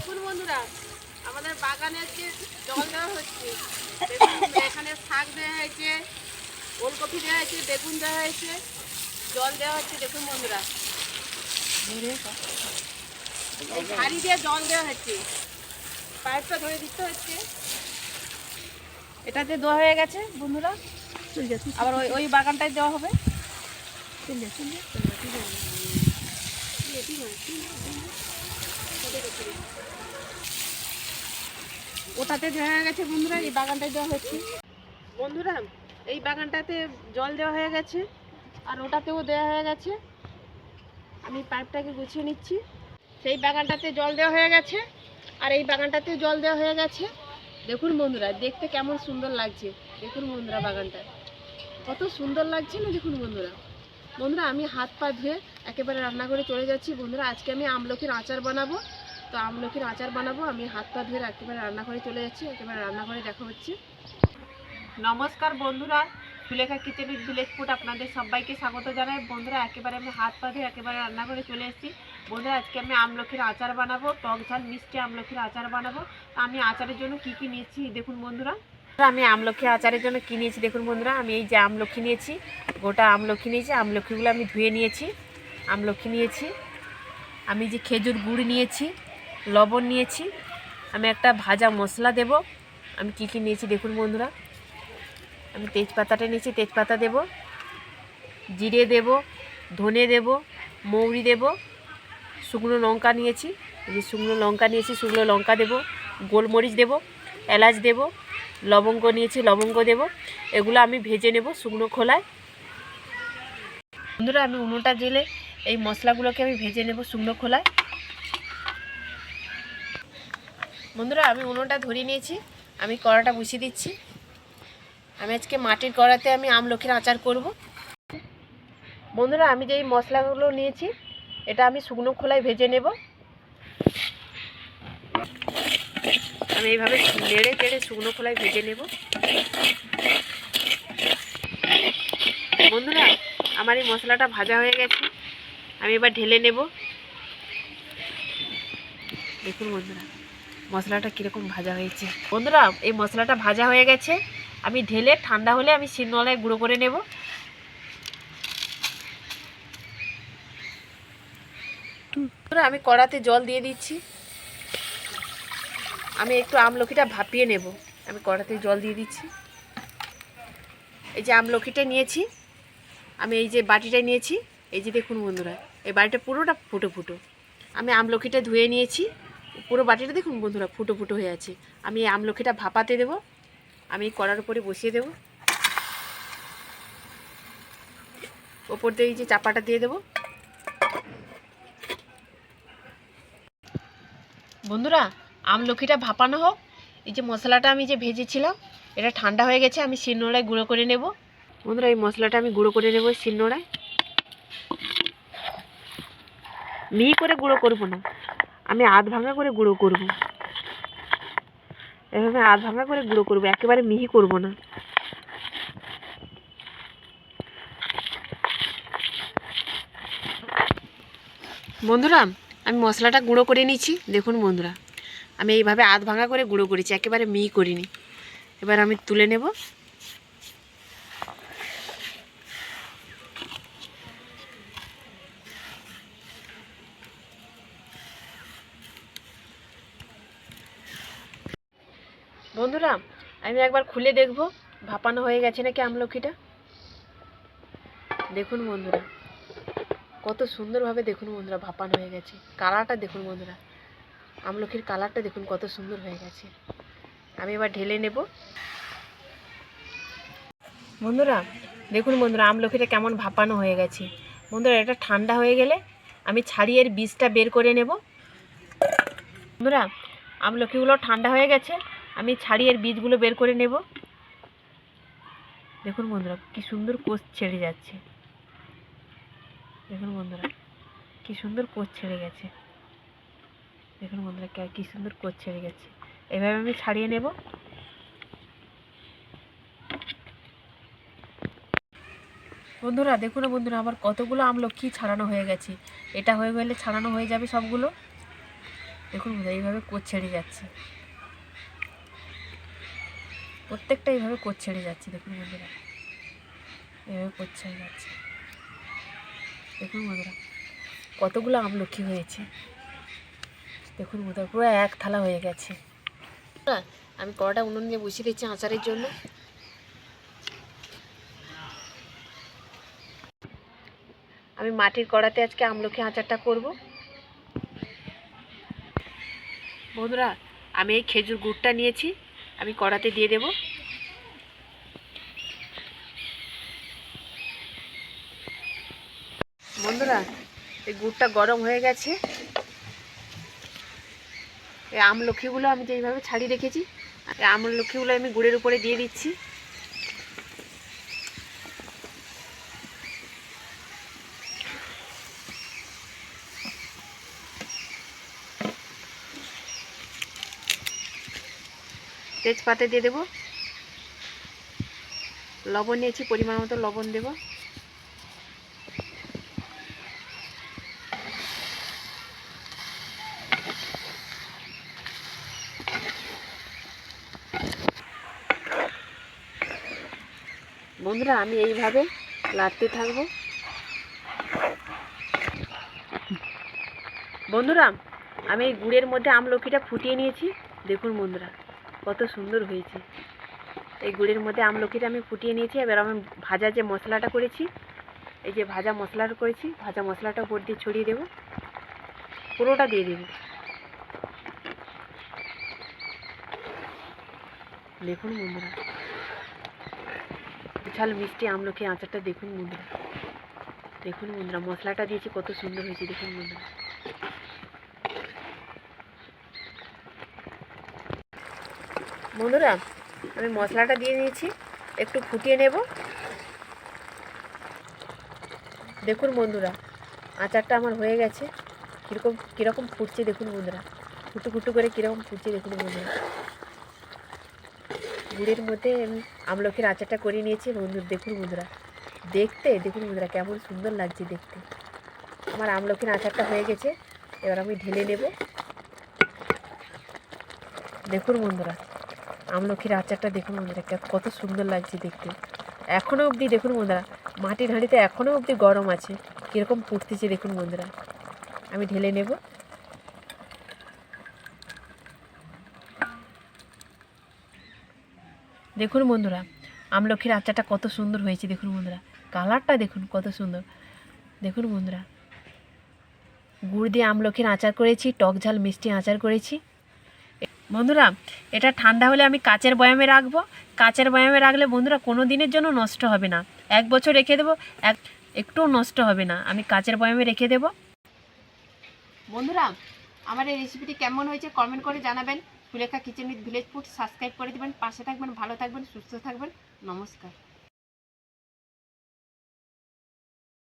দেখুন বন্ধুরা, আমাদের বাগানে হচ্ছে জল দেওয়া হচ্ছে। এখানে শাক দেওয়া হয়েছে, ওলকপি দেওয়া হয়েছে, বেগুন দেওয়া হয়েছে, জল দেওয়া হচ্ছে, দেখুন বন্ধুরা। এই দিয়ে জল দেওয়া হচ্ছে। পাইপটা ধরে দিতে হচ্ছে। এটাতে দেওয়া হয়ে গেছে, বন্ধুরা। আবার ওই ওই বাগানটায় দেওয়া হবে। ওটাতে দেওয়া গেছে বন্ধুরা, এই বাগানটায় দেওয়া হচ্ছে বন্ধুরা, এই বাগানটাতে জল দেওয়া হয়ে গেছে, আর ওটাতেও দেওয়া হয়ে গেছে। আমি পাইপটাকে গুছিয়ে নিচ্ছি। সেই বাগানটাতে জল দেওয়া হয়ে গেছে, আর এই বাগানটাতে জল দেওয়া হয়ে গেছে। দেখুন বন্ধুরা, দেখতে কেমন সুন্দর লাগছে। দেখুন বন্ধুরা বাগানটা। কত সুন্দর লাগছে না, দেখুন বন্ধুরা। বন্ধুরা, আমি হাত পা ধুয়ে একেবারে রান্না করে চলে যাচ্ছি। বন্ধুরা, আজকে আমি আমলকির আচার বানাবো। তো আমলকির আচার বানাবো, আমি হাত পা ধুয়ে একেবারে রান্নাঘরে চলে যাচ্ছি, একেবারে রান্নাঘরে দেখা হচ্ছে। নমস্কার বন্ধুরা, Sulekha kitchen with village food আপনাদের সবাইকে স্বাগত জানাই। বন্ধুরা, একেবারে আমি হাত পা ধুয়ে একেবারে রান্নাঘরে চলে এসেছি। বন্ধুরা, আজকে আমি আমলকির আচার বানাবো, টক ঝাল, মিষ্টি আমলকির আচার বানাবো। আমি আচারের জন্য কি কি নিয়েছি দেখুন বন্ধুরা। আমি আমলকি আচারের জন্য কি নিয়েছি, দেখুন বন্ধুরা, আমি এই যে আমলকি নিয়েছি, গোটা আমলকি নিয়েছি, আমলকিগুলো আমি ধুয়ে নিয়েছি, আমলকি নিয়েছি। আমি যে খেজুর গুড় নিয়েছি লবণ নিয়েছি। আমি একটা ভাজা মশলা দেব। আমি কী কী নিয়েছি দেখুন বন্ধুরা। আমি তেজপাতাটা নিয়েছি, তেজপাতা দেব। জিরে দেব, ধনে দেব, মৌরি দেব। শুকনো লঙ্কা নিয়েছি। যে শুকনো লঙ্কা নিয়েছি, শুকনো লঙ্কা দেব। গোলমরিচ দেব, এলাচ দেব, লবঙ্গ নিয়েছি, লবঙ্গ দেব। এগুলো আমি ভেজে নেব শুকনো খোলায়। বন্ধুরা, আমি উনুনটা জেলে এই মশলাগুলোকে আমি ভেজে নেব শুকনো খোলায়। বন্ধুরা, আমি উনুনটা ধরিয়ে নিয়েছি। আমি কড়াটা বসিয়ে দিচ্ছি। আমি আজকে মাটির কড়াতে আমি আমলখির আচার করব। বন্ধুরা, আমি যে এই মশলাগুলো নিয়েছি, এটা আমি শুকনো খোলায় ভেজে নেব। আমি এইভাবে নেড়ে চেড়ে শুকনো খোলায় ভেজে নেব। বন্ধুরা, আমার এই মশলাটা ভাজা হয়ে গেছে। আমি এবার ঢেলে নেব। দেখুন বন্ধুরা। মশলাটা কীরকম ভাজা হয়েছে? বন্ধুরা, এই মশলাটা ভাজা হয়ে গেছে। আমি ঢেলে ঠান্ডা হলে আমি শিলনোড়ায় গুঁড়ো করে নেব। আমি কড়াতে জল দিয়ে দিচ্ছি। আমি একটু আমলকিটা ভাপিয়ে নেব। আমি কড়াতে জল দিয়ে দিচ্ছি। এই যে আমলকিটা নিয়েছি, আমি এই যে বাটিটা নিয়েছি। এই যে দেখুন বন্ধুরা, এই বাটিটা পুরোটা ফুটো ফুটো। আমি আমলকিটা ধুয়ে নিয়েছি। পুরো বাটিটা দেখুন বন্ধুরা, ফুটো ফুটো হয়ে আছে। আমি এই আমলকিটা ভাপাতে দেব, আমি কড়ার উপরে বসিয়ে দেব। ওপর দিয়ে যে চাপাটা দিয়ে দেব। বন্ধুরা আমলকিটা ভাপানো হোক, এই যে মশলাটা আমি যে ভেজেছিলাম, এটা ঠান্ডা হয়ে গেছে, আমি শিলনোড়ায় গুঁড়ো করে নেব। বন্ধুরা, এই মশলাটা আমি গুঁড়ো করে নেব শিলনোড়ায়। মিহি করে গুঁড়ো করব না। আমি আধ ভাঙা করে গুঁড়ো করব। এভাবে আধ ভাঙা করে গুঁড়ো করব, একেবারে মিহি করব না। বন্ধুরা, আমি মশলাটা গুঁড়ো করে নিচ্ছি। দেখুন বন্ধুরা, আমি এইভাবে আধ ভাঙা করে গুঁড়ো করেছি, একেবারে মিহি করিনি। এবার আমি তুলে নেব। বন্ধুরা, আমি একবার খুলে দেখব, ভাপানো হয়ে গেছে নাকি আমলকিটা দেখুন বন্ধুরা, কত সুন্দরভাবে দেখুন বন্ধুরা ভাপানো হয়ে গেছে। কালারটা দেখুন বন্ধুরা আমলকির কালারটা দেখুন কত সুন্দর হয়ে গেছে। আমি এবার ঢেলে নেব। বন্ধুরা, দেখুন বন্ধুরা আমলকিটা কেমন ভাপানো হয়ে গেছে। বন্ধুরা, এটা ঠান্ডা হয়ে গেলে আমি ছাড়িয়ে এর বীজটা বের করে নেব। বন্ধুরা আমলকিগুলো ঠান্ডা হয়ে গেছে। আমি ছাড়িয়ে এর বীজগুলো বের করে নেব। দেখুন বন্ধুরা, কি সুন্দর কোষ ছেড়ে যাচ্ছে। দেখুন বন্ধুরা, কি সুন্দর কোষ ছেড়ে গেছে। দেখুন বন্ধুরা, কে- সুন্দর কোচ ছেড়ে গেছে। এভাবে আমি ছাড়িয়ে নেব। বন্ধুরা, দেখুন বন্ধুরা, আমার কতগুলো আমলকি ছাড়ানো হয়ে গেছে। এটা হয়ে গেলে ছাড়ানো হয়ে যাবে সবগুলো। দেখুন বন্ধুরা, এইভাবে কোচ ছেড়ে যাচ্ছে। প্রত্যেকটা এইভাবে কোচ ছেড়ে যাচ্ছে দেখুন বন্ধুরা। এইভাবে কোচ ছেড়ে যাচ্ছে। দেখুন বন্ধুরা কতগুলো আমলক্ষী হয়েছে। দেখুন বন্ধুরা পুরো এক থালা হয়ে গেছে। আমি কড়াটা উনুন দিয়ে বসিয়ে দিচ্ছি আচারের জন্য। আমি মাটির কড়াতে আজকে আমলকি আচারটা করব। বন্ধুরা আমি এই খেজুর গুড়টা নিয়েছি। আমি কড়াতে দিয়ে দেব। বন্ধুরা, এই গুড়টা গরম হয়ে গেছে। এই আমলক্ষিগুলো আমি যেইভাবে ছাড়িয়ে রেখেছি, এই আমলক্ষিগুলো আমি গুড়ের উপরে দিয়ে দিচ্ছি। তেজপাতে দিয়ে দেবো। লবণ নিয়েছি, পরিমাণ মতো লবণ দেব। বন্ধুরা, আমি এইভাবে লাড়তে থাকব। বন্ধুরা, আমি এই গুড়ের মধ্যে আমলকিটা ফুটিয়ে নিয়েছি। দেখুন বন্ধুরা। কত সুন্দর হয়েছে। এই গুড়ের মধ্যে আমলকিটা আমি ফুটিয়ে নিয়েছি, এবার আমি ভাজা যে মশলাটা করেছি, এই যে ভাজা মশলাটা করেছি, ভাজা মশলাটা উপর দিয়ে ছড়িয়ে দেবো, পুরোটা দিয়ে দেবো। দেখুন বন্ধুরা, বিশাল মিষ্টি আমলকি আচারটা দেখুন বন্ধুরা। দেখুন বন্ধুরা, মশলাটা দিয়েছি কত সুন্দর হয়েছে, দেখুন বন্ধুরা। বন্ধুরা, আমি মশলাটা দিয়ে নিয়েছি একটু ফুটিয়ে নেব। দেখুন বন্ধুরা, আচারটা আমার হয়ে গেছে। কীরকম কীরকম ফুটছে দেখুন বন্ধুরা, ফুটু ফুটু করে কীরকম ফুটছে দেখুন বন্ধুরা। গুড়ের মধ্যে আমি আমলখির আচারটা করে নিয়েছি, বন্ধু, দেখুন বন্ধুরা, দেখতে, দেখুন বন্ধুরা, কেমন সুন্দর লাগছে দেখতে। আমার আমলখির আচারটা হয়ে গেছে, এবার আমি ঢেলে নেব। দেখুন বন্ধুরা আমলখির আচারটা দেখুন বন্ধুরা কত সুন্দর লাগছে দেখতে। এখনও অবধি দেখুন বন্ধুরা, মাটির হাঁড়িতে এখনও অবধি গরম আছে। কীরকম ফুটতেছে দেখুন বন্ধুরা। আমি ঢেলে নেব। দেখুন বন্ধুরা আমলখির আচারটা কত সুন্দর হয়েছে দেখুন বন্ধুরা। কালারটা দেখুন কত সুন্দর। দেখুন বন্ধুরা, গুড় দিয়ে আমলখির আচার করেছি, টক ঝাল মিষ্টি আচার করেছি। বন্ধুরা, এটা ঠান্ডা হলে আমি কাচের বয়ামে রাখব। কাচের বয়ামে রাখলে বন্ধুরা কোনো দিনের জন্য নষ্ট হবে না। এক বছর রেখে দেবো, এক একটুও নষ্ট হবে না। আমি কাচের বয়ামে রেখে দেব। বন্ধুরা, আমার এই রেসিপিটি কেমন হয়েছে কমেন্ট করে জানাবেন। Sulekha kitchen with village food subscribe করে দেবেন। পাশে থাকবেন, ভালো থাকবেন, সুস্থ থাকবেন। নমস্কার।